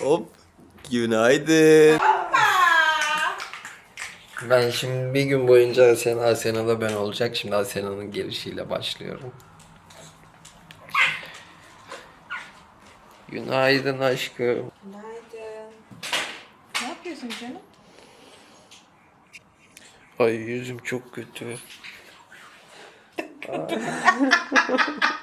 Hop. Günaydın. Ben şimdi bir gün boyunca Asena, Asena'da ben olacak. Şimdi Asena'nın gelişiyle başlıyorum. Günaydın aşkım. Günaydın. Ne yapıyorsun canım? Ay yüzüm çok kötü.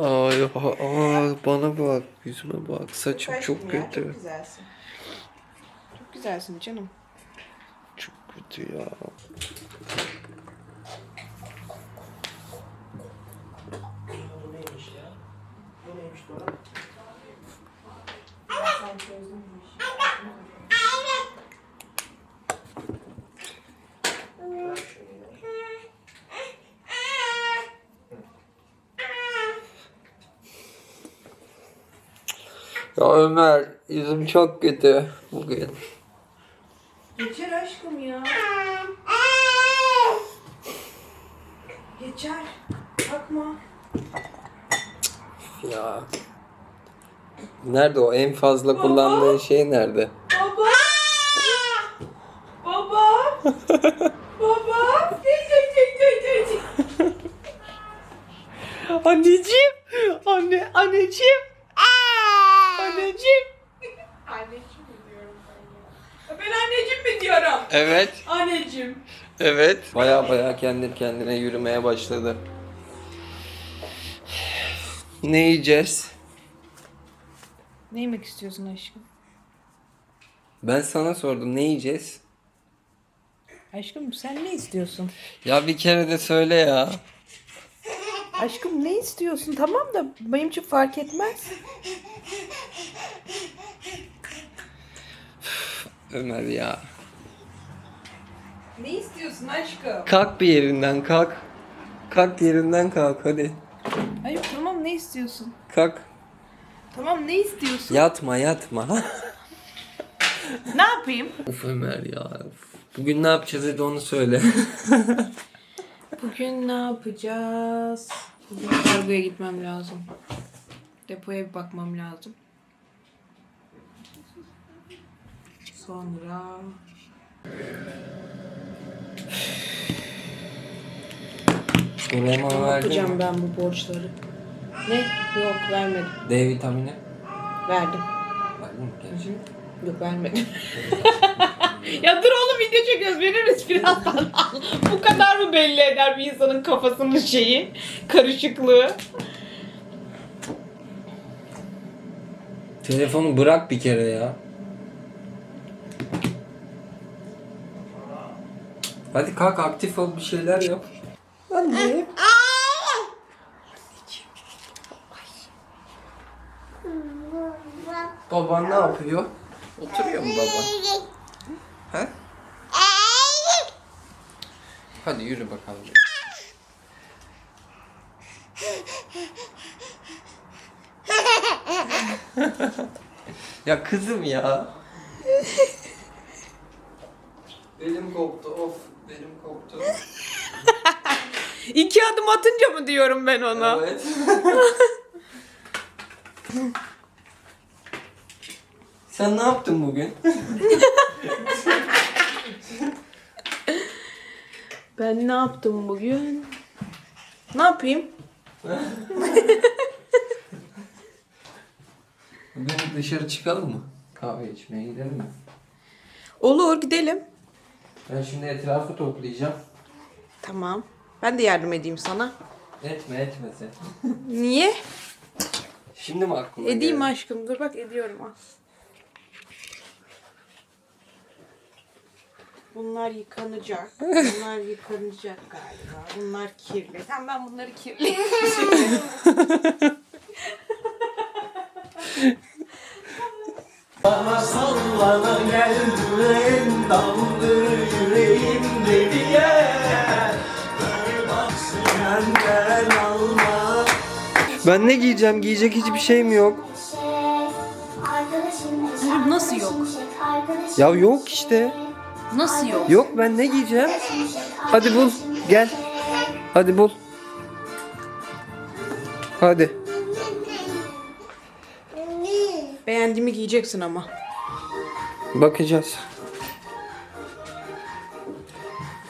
Ay, aa, bana bak, yüzüme bak, saçım Aşkım çok ya, kötü. Çok güzelsin. Çok güzelsin canım. Çok kötü ya. Ya Ömer, yüzüm çok kötü bugün. Geçer aşkım ya. Geçer. Bakma. Ya. Nerede o en fazla kullandığın şey nerede? Baba. Baba. Baba. Çek çek çek çek çek. Anneciğim. Anne, anneciğim. Anneciğim. Anneciğim mi diyorum ben ya? Ben anneciğim mi diyorum? Evet. Anneciğim. Evet. Baya baya kendi kendine yürümeye başladı. Ne yiyeceğiz? Ne yemek istiyorsun aşkım? Ben sana sordum ne yiyeceğiz? Aşkım sen ne istiyorsun? Ya bir kere de söyle ya. Aşkım ne istiyorsun? Tamam da benim için fark etmez. Ömer ya. Ne istiyorsun aşkım? Kalk bir yerinden kalk. Kalk yerinden kalk hadi. Hayır tamam ne istiyorsun? Kalk. Tamam ne istiyorsun? Yatma yatma. Ne yapayım? Uf Ömer ya. Bugün ne yapacağız hadi onu söyle. Bugün ne yapacağız? Bugün kargoya gitmem lazım. Depoya bir bakmam lazım. Sonra... Yemeğimi Ne verdin yapacağım mi? ben bu borçları? Ne? Yok vermedim. D vitamini. Verdim. Verdin mi gerçi? Yok vermedim. ya dur oğlum video çekiyoruz veririz birazdan. Bu kadar mı belli eder bir insanın kafasının şeyi? Karışıklığı. Telefonu bırak bir kere ya. Hadi kalk aktif ol bir şeyler yap. Anne. Baban ne yapıyor? Oturuyor mu baba? He? Hadi yürü bakalım. ya kızım ya. Belim koptu of. Belim koptu. İki adım atınca mı diyorum ben ona? Evet. Sen ne yaptın bugün? Ben ne yaptım bugün? Ne yapayım? Bugün dışarı çıkalım mı? Kahve içmeye gidelim mi? Olur gidelim. Ben şimdi etrafı toplayacağım. Tamam. Ben de yardım edeyim sana. Etme etme sen. Niye? Şimdi mi aklına Edeyim geldi? aşkım. Dur bak ediyorum al. Bunlar yıkanacak. Bunlar yıkanacak galiba. Bunlar kirli. Tamam ben bunları kirli. Bana sallana gel yüreğim damdır yüreğim deliye benden alma Ben ne giyeceğim? Giyecek hiçbir şeyim yok. Nasıl yok? Ya yok işte. Nasıl yok? Yok ben ne giyeceğim? Hadi bul. Gel. Hadi bul. Hadi. Beğendiğimi giyeceksin ama. Bakacağız.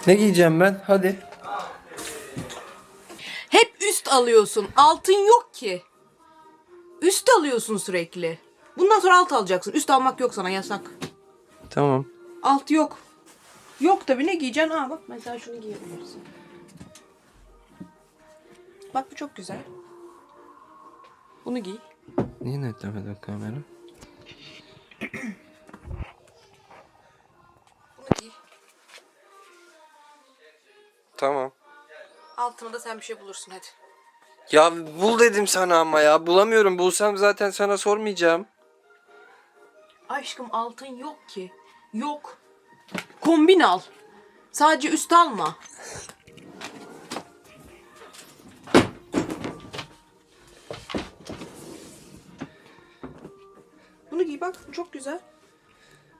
Ne giyeceğim ben? Hadi. Hep üst alıyorsun. Altın yok ki. Üst alıyorsun sürekli. Bundan sonra alt alacaksın. Üst almak yok sana yasak. Tamam. Alt yok. Yok tabii ne giyeceksin? Aa bak mesela şunu giyebilirsin. Bak bu çok güzel. Bunu giy. Niye netlemedin kamera? Bunu giy. Tamam. Altına da sen bir şey bulursun hadi. Ya bul dedim sana ama ya. Bulamıyorum. Bulsam zaten sana sormayacağım. Aşkım altın yok ki. Yok. Kombin al. Sadece üst alma. Bunu giy bak. Bu çok güzel.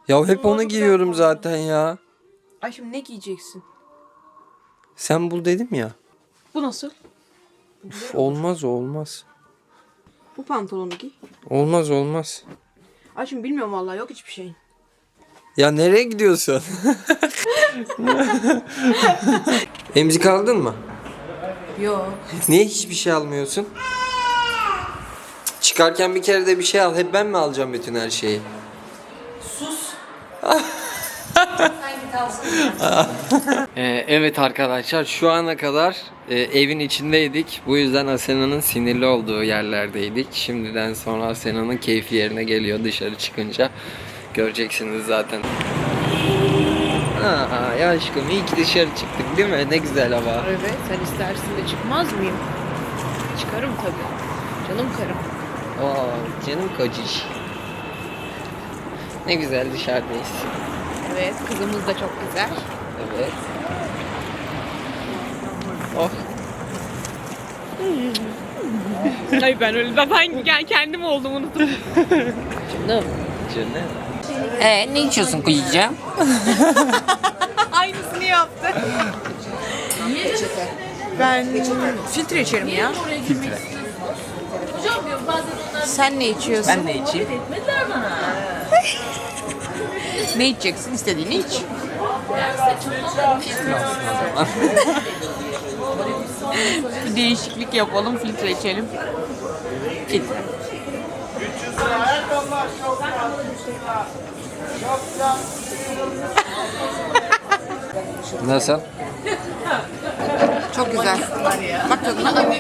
Ya hep Bunu onu giyiyorum zaten ya. Ay şimdi ne giyeceksin? Sen bul dedim ya. Bu nasıl? Üf, olmaz o olmaz. Bu pantolonu giy. Olmaz olmaz. Ay şimdi bilmiyorum vallahi yok hiçbir şeyin. Ya nereye gidiyorsun? Emzik aldın mı? Yok. Niye hiçbir şey almıyorsun? Çıkarken bir kere de bir şey al. Hep ben mi alacağım bütün her şeyi? Sus. Ee, evet arkadaşlar şu ana kadar e, evin içindeydik. Bu yüzden Asena'nın sinirli olduğu yerlerdeydik. Şimdiden sonra Asena'nın keyfi yerine geliyor dışarı çıkınca. Göreceksiniz zaten. Aa, ya aşkım iyi ki dışarı çıktık değil mi? Ne güzel hava. Evet sen istersin de çıkmaz mıyım? Çıkarım tabii. Canım karım. Aa, canım kociş. Ne güzel dışarıdayız. Evet kızımız da çok güzel. Evet. Oh. Ay ben öyle ben ben kendim oldum unuttum. Canım. Canım. Ee, ne içiyorsun kuyucuğum? Aynısını yaptı. Ben filtre içerim ya. Sen ne içiyorsun? Ben de içeyim. ne içeceksin? İstediğini iç. Bir değişiklik yapalım, filtre içelim. Filtre. Nasıl? Çok güzel. Bak tadına.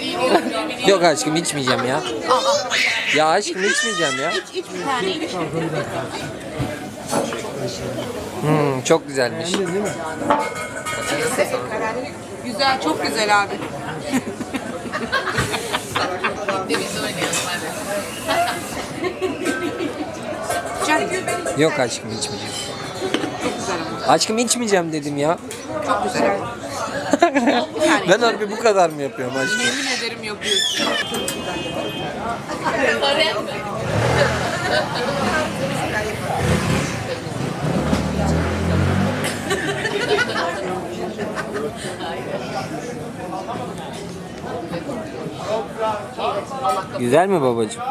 Yok aşkım içmeyeceğim ya. Ya aşkım içmeyeceğim ya. İç iç bir tane iç. Hmm, çok güzelmiş. Güzel çok güzel abi. Yok aşkım içmeyeceğim. Aşkım içmeyeceğim dedim ya. Çok güzel. Ben harbi bu kadar mı yapıyorum aşkım? Yemin ederim yapıyorsun. Güzel mi babacığım?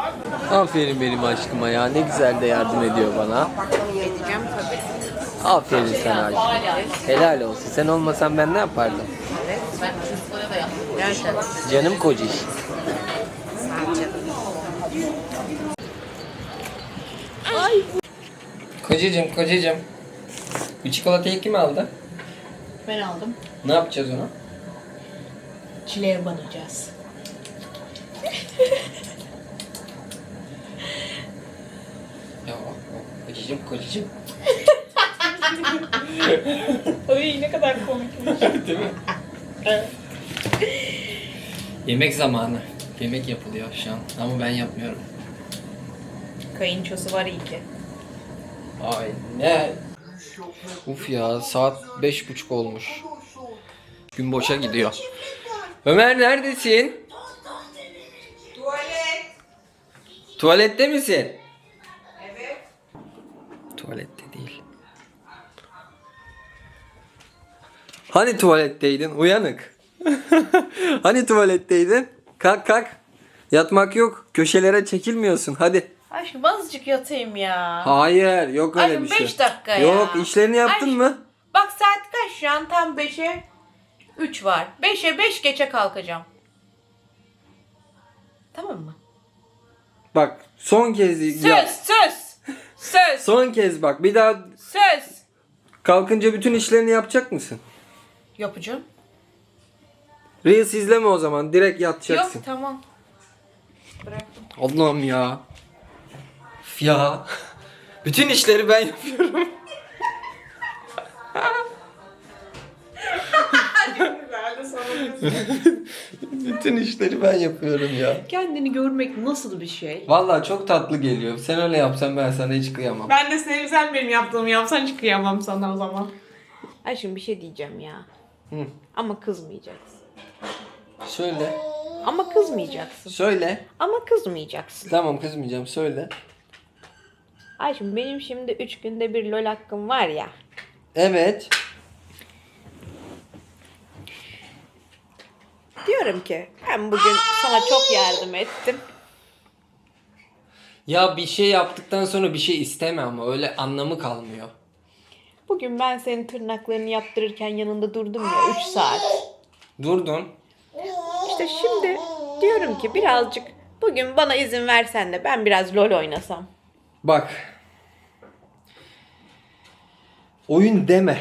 Aferin benim aşkıma ya. Ne güzel de yardım ediyor bana. Edeceğim tabii. Aferin sana aşkım. Helal olsun. Sen olmasan ben ne yapardım? Canım kociş. Kocacığım, kocacığım. Bu çikolatayı kim aldı? Ben aldım. Ne yapacağız onu? Çileğe banacağız. Ya, kocacığım, kocacığım. Ay ne kadar komikmiş. Değil mi? Yemek zamanı. Yemek yapılıyor şu an ama ben yapmıyorum. Kayınçosu var iyi ki. Aynen. Uf ya saat beş buçuk olmuş. Gün boşa gidiyor. Ömer neredesin? Tuvalet. Tuvalette misin? Hani tuvaletteydin uyanık? hani tuvaletteydin? Kalk kalk. Yatmak yok. Köşelere çekilmiyorsun. Hadi. Aşkım azıcık yatayım ya. Hayır, yok öyle Aşkım bir şey. 5 dakika ya. Yok, işlerini yaptın Aşkım, mı? Bak saat kaç şu an? Tam 5'e 3 var. 5'e 5 geçe kalkacağım. Tamam mı? Bak, son kez Söz, yap. söz. Söz, Son kez bak. Bir daha söz. kalkınca bütün işlerini yapacak mısın? Yapacağım. Reels izleme o zaman. Direkt yatacaksın. Yok tamam. Bıraktım. Allah'ım ya. Üf Ya. Bütün işleri ben yapıyorum. Bütün işleri ben yapıyorum ya. Kendini görmek nasıl bir şey? Vallahi çok tatlı geliyor. Sen öyle yapsan ben sana hiç kıyamam. Ben de sen benim yaptığımı yapsan hiç kıyamam sana o zaman. Ay şimdi bir şey diyeceğim ya. Hı. Ama kızmayacaksın. Söyle. Ama kızmayacaksın. Söyle. Ama kızmayacaksın. Tamam kızmayacağım söyle. Ay şimdi benim şimdi 3 günde bir lol hakkım var ya. Evet. Diyorum ki ben bugün sana çok yardım ettim. Ya bir şey yaptıktan sonra bir şey isteme ama öyle anlamı kalmıyor. Bugün ben senin tırnaklarını yaptırırken yanında durdum ya 3 saat. Durdun. İşte şimdi diyorum ki birazcık bugün bana izin versen de ben biraz lol oynasam. Bak. Oyun deme.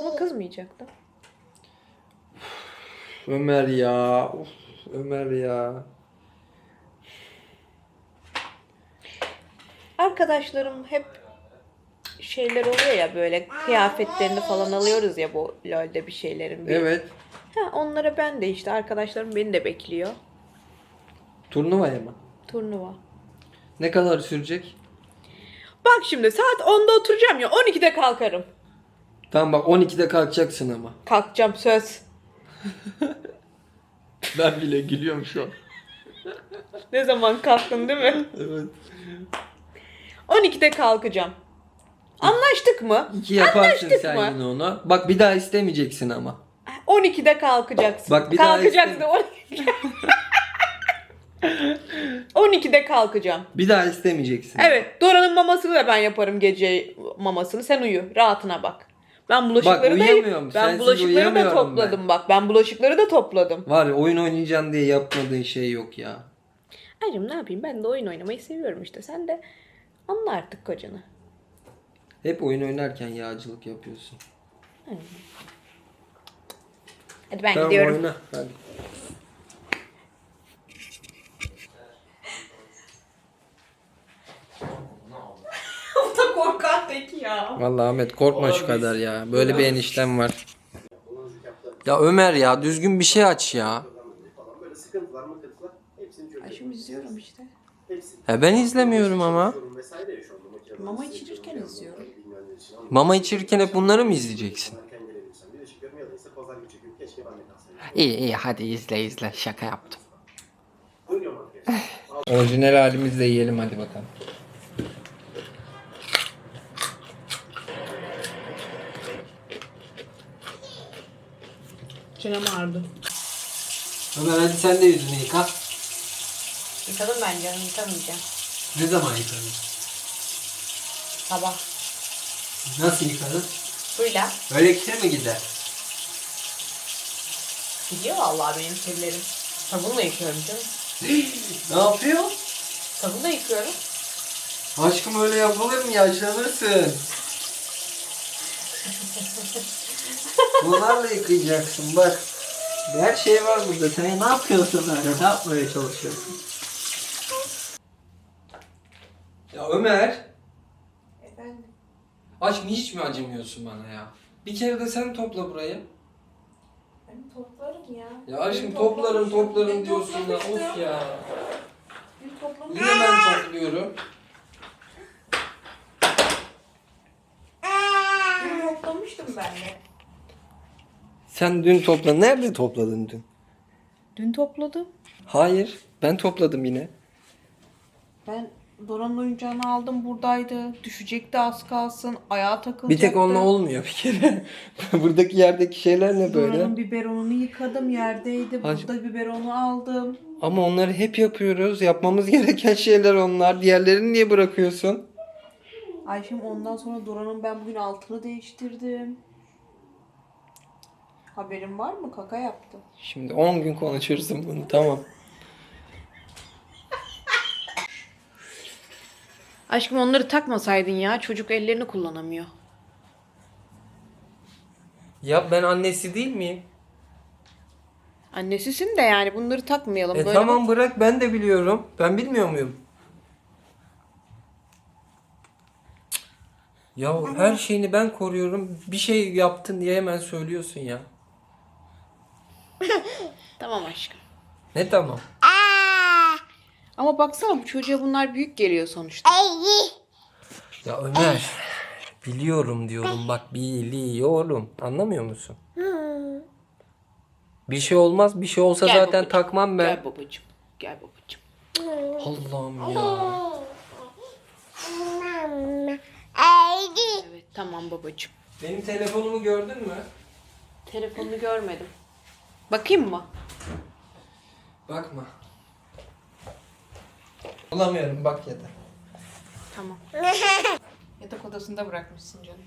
Ama kızmayacaktım. Ömer ya. Of, Ömer ya. Arkadaşlarım hep şeyler oluyor ya böyle kıyafetlerini falan alıyoruz ya bu LoL'de bir şeylerin. Bir. Evet. Ha, onlara ben de işte arkadaşlarım beni de bekliyor. Turnuvaya mı? Turnuva. Ne kadar sürecek? Bak şimdi saat 10'da oturacağım ya 12'de kalkarım. Tamam bak 12'de kalkacaksın ama. Kalkacağım söz. Ben bile gülüyorum şu an. Ne zaman kalktın değil mi? Evet. 12'de kalkacağım. Anlaştık mı? İki yaparsın Anlaştık sen mı? yine onu. Bak bir daha istemeyeceksin ama. 12'de kalkacaksın. Bak bir daha Kalkacaksın. 12'de kalkacağım. Bir daha istemeyeceksin. Evet. Dora'nın mamasını da ben yaparım gece mamasını. Sen uyu. Rahatına bak. Ben bulaşıkları Bak, da ben bulaşıkları da topladım bak. Ben bulaşıkları da topladım. Var ya oyun oynayacaksın diye yapmadığın şey yok ya. Acım ne yapayım? Ben de oyun oynamayı seviyorum işte. Sen de anla artık kocanı. Hep oyun oynarken yağcılık yapıyorsun. Hadi ben tamam gidiyorum. oyna. Hadi. Bu da korkan teki ya. Vallahi Ahmet korkma şu kadar ya. Böyle bir eniştem var. Ya Ömer ya düzgün bir şey aç ya. Böyle sıkıntılar mıkıntılar hepsini çözüyorum. Şimdi izliyorum işte. Ya ben izlemiyorum ama. Mama içirirken izliyorum. Mama içirirken hep bunları mı izleyeceksin? İyi iyi hadi izle izle şaka yaptım. Orijinal halimizle yiyelim hadi bakalım. Çenem ağrıdı. Ömer hadi sen de yüzünü yıka. Yıkadım ben canım yıkamayacağım. Ne zaman yıkadın? Sabah. Nasıl yıkadın? Suyla. Öyle kir mi gider? Gidiyor vallahi benim kirlerim. Sabunla yıkıyorum canım. ne yapıyor? Sabunla yıkıyorum. Aşkım öyle yapılır mı? Yaşlanırsın. Bunlarla yıkayacaksın bak. Her şey var burada. Sen ne yapıyorsun öyle? Ne yapmaya çalışıyorsun? Ya Ömer. Efendim. Aşkım hiç mi acımıyorsun bana ya? Bir kere de sen topla burayı. Ben toplarım ya. Ya aşkım toplarım toplarım diyorsun da of ya. Dün toplamıştım. Yine ben topluyorum. Toplamıştım ben de. Sen dün topla. Nerede topladın dün? Dün topladım. Hayır. Ben topladım yine. Ben Dora'nın oyuncağını aldım buradaydı. Düşecekti az kalsın. Ayağa Bir takılacaktı. tek onunla olmuyor bir kere. Buradaki yerdeki şeyler ne böyle? Dora'nın biberonunu yıkadım yerdeydi. Burada biberonu aldım. Ama onları hep yapıyoruz. Yapmamız gereken şeyler onlar. Diğerlerini niye bırakıyorsun? Ayşem ondan sonra Dora'nın ben bugün altını değiştirdim. Haberin var mı? Kaka yaptı. Şimdi 10 gün konuşursun bunu tamam. Aşkım onları takmasaydın ya. Çocuk ellerini kullanamıyor. Ya ben annesi değil miyim? Annesisin de yani bunları takmayalım. E Böyle tamam bırak ben de biliyorum. Ben bilmiyor muyum? Ya her şeyini ben koruyorum. Bir şey yaptın diye hemen söylüyorsun ya. Tamam aşkım. Ne tamam? Ama baksana bu çocuğa bunlar büyük geliyor sonuçta. Ya Ömer. Biliyorum diyorum bak biliyorum. Anlamıyor musun? Bir şey olmaz. Bir şey olsa Gel zaten babacığım, takmam ben. Gel babacığım. Gel babacığım. Allah'ım ya. Evet tamam babacığım. Benim telefonumu gördün mü? Telefonunu görmedim. Bakayım mı? Bakma. Bulamıyorum bak ya da. Tamam. Yatak odasında bırakmışsın canım.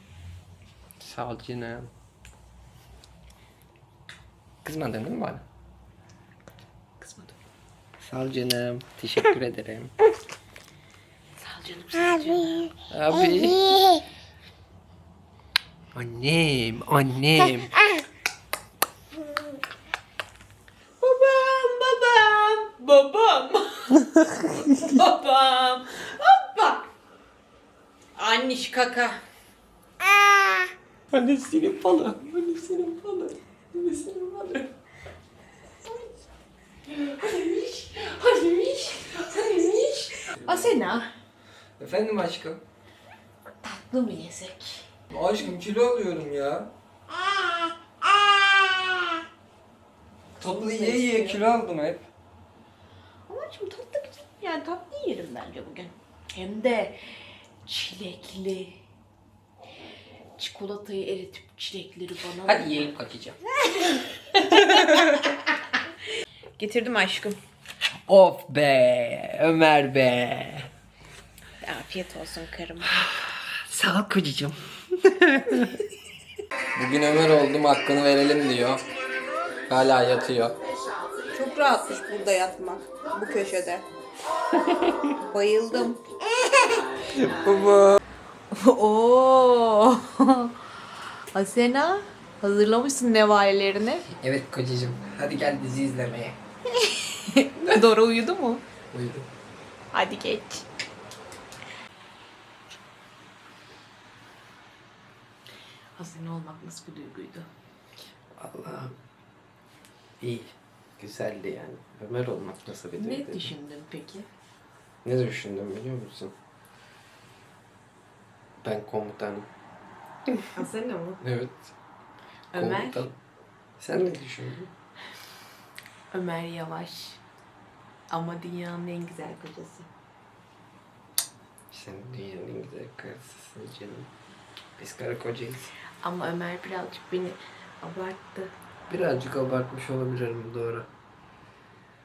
Sağ ol canım. Kızmadın değil mi bana? Kızmadım. Sağ ol canım. Teşekkür ederim. Sağ ol canım. Sağ ol canım. Abi. Annem, annem. Kaka. Annesinin falı. Annesinin falı. Annesinin falı. Hanimiş, hanimiş, hanimiş. Asena, Efendim aşkım. tatlı mı yesek? Aşkım kilo alıyorum ya. Tatlı yiye yiye kilo aldım hep. Ama şimdi tatlı güzel. Yani tatlı yerim bence bugün. Hem de çilekli. Çikolatayı eritip çilekleri bana Hadi yiyelim kaçacağım. Getirdim aşkım. Of be Ömer be. Afiyet olsun karım. Sağ ol kocacığım. Bugün Ömer oldum hakkını verelim diyor. Hala yatıyor. Çok rahatmış burada yatmak. Bu köşede. Bayıldım. Baba. Oo. Asena hazırlamışsın nevalelerini. Evet kocacığım. Hadi gel dizi izlemeye. Dora uyudu mu? Uyudu. Hadi geç. Hazine olmak nasıl bir duyguydu? Allah'ım. İyi. Güzeldi yani. Ömer olmak nasıl bir Ne duyguydu? düşündün peki? Ne düşündüm biliyor musun? Ben komutanım. Asena mı? Evet. Ömer? Komutan. Sen ne düşündün? Ömer Yavaş. Ama dünyanın en güzel kocası. Sen dünyanın en güzel karısısın canım. Biz karı kocayız. Ama Ömer birazcık beni abarttı. Birazcık abartmış olabilirim doğru.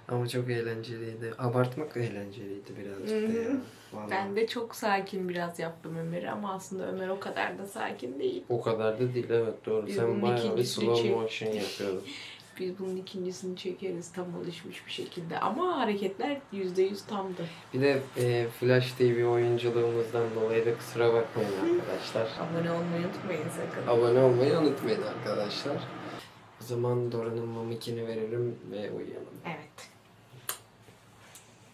Ama çok eğlenceliydi. Abartmak da eğlenceliydi birazcık da ya. Vallahi. Ben de çok sakin biraz yaptım Ömer'i ama aslında Ömer o kadar da sakin değil. O kadar da değil evet doğru. Biz Sen bayağı bir ikincisini slow çek- motion yapıyordun. Biz bunun ikincisini çekeriz tam alışmış bir şekilde. Ama hareketler %100 tamdı. Bir de e, Flash TV oyunculuğumuzdan dolayı da kusura bakmayın arkadaşlar. Abone olmayı unutmayın sakın. Abone olmayı unutmayın arkadaşlar. O zaman Dora'nın mamikini verelim ve uyuyalım. Evet.